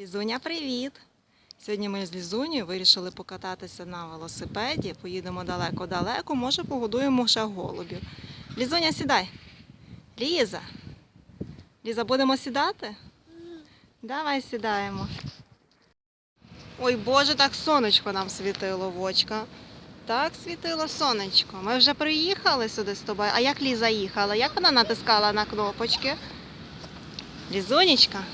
Лізуня, привіт! Сьогодні ми з Лізунею вирішили покататися на велосипеді. Поїдемо далеко-далеко, може погодуємо ще голубів. Лізуня, сідай. Ліза. Ліза, будемо сідати? Давай сідаємо. Ой, Боже, так сонечко нам світило в очка. Так світило сонечко. Ми вже приїхали сюди з тобою. А як Ліза їхала? Як вона натискала на кнопочки? Лізунечка.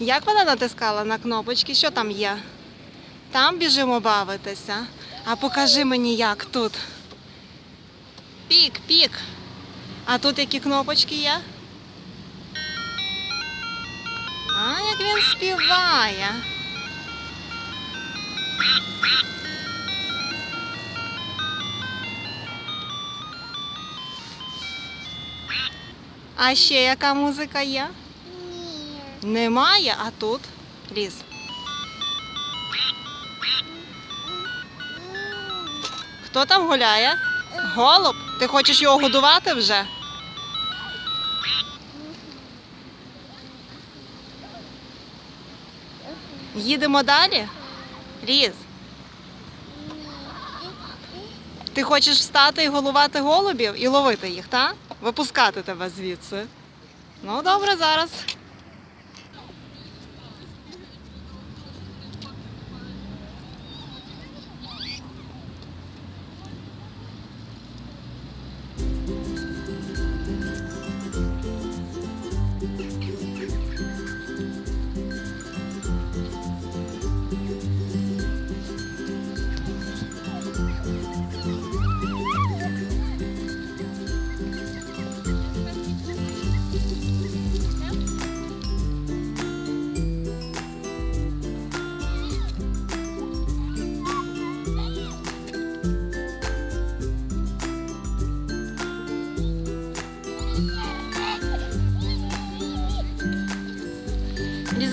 Як вона натискала на кнопочки? Що там є? Там біжимо бавитися. А покажи мені, як тут. Пік, пік. А тут які кнопочки є? А, як він співає. А ще яка музика є? Немає, а тут ліс. Хто там гуляє? Голуб? Ти хочеш його годувати вже? Їдемо далі? Ліз. Ти хочеш встати і голувати голубів і ловити їх, так? Випускати тебе звідси. Ну, добре, зараз.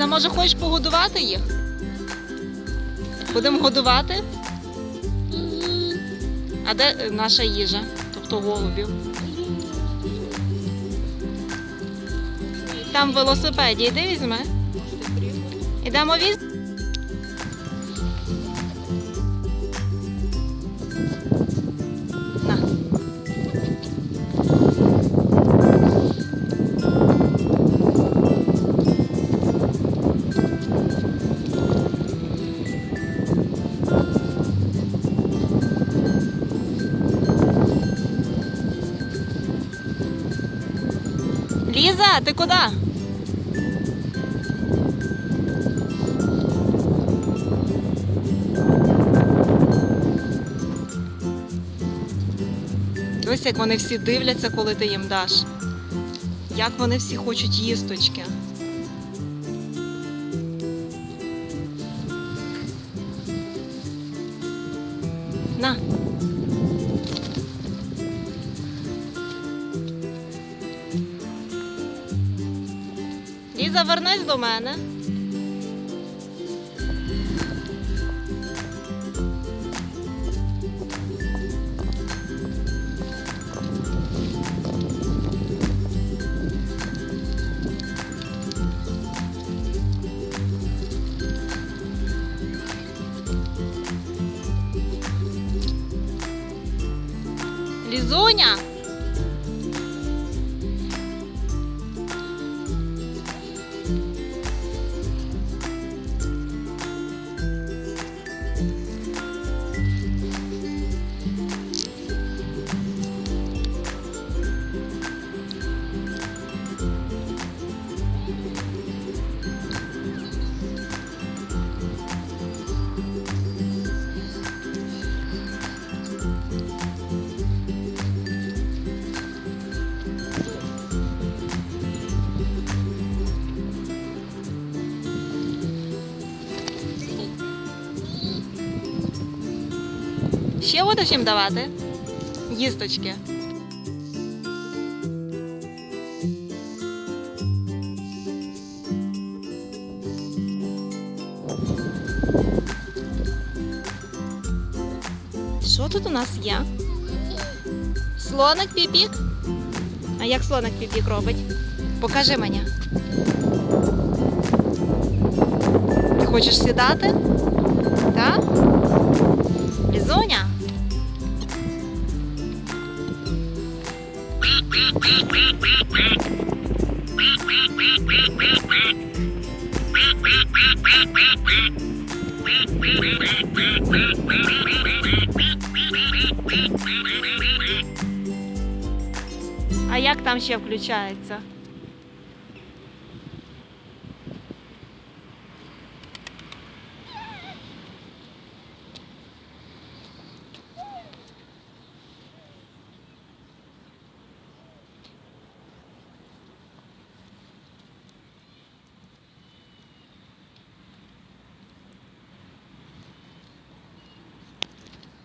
Ліза, може, хочеш погодувати їх? Будемо годувати? А де наша їжа? Тобто голубів? Там велосипеді. Йди візьми. Ідемо віз. Ліза, ти куди? Ось як вони всі дивляться, коли ти їм даш. Як вони всі хочуть їсточки. На. Ліза, вернись до мене. Лізуня. Ще будеш їм давати? Їсточки. Що тут у нас є? Слоник піпік? А як слоник піпік робить? Покажи мені. Ти хочеш сідати? Так? А як там ще включається?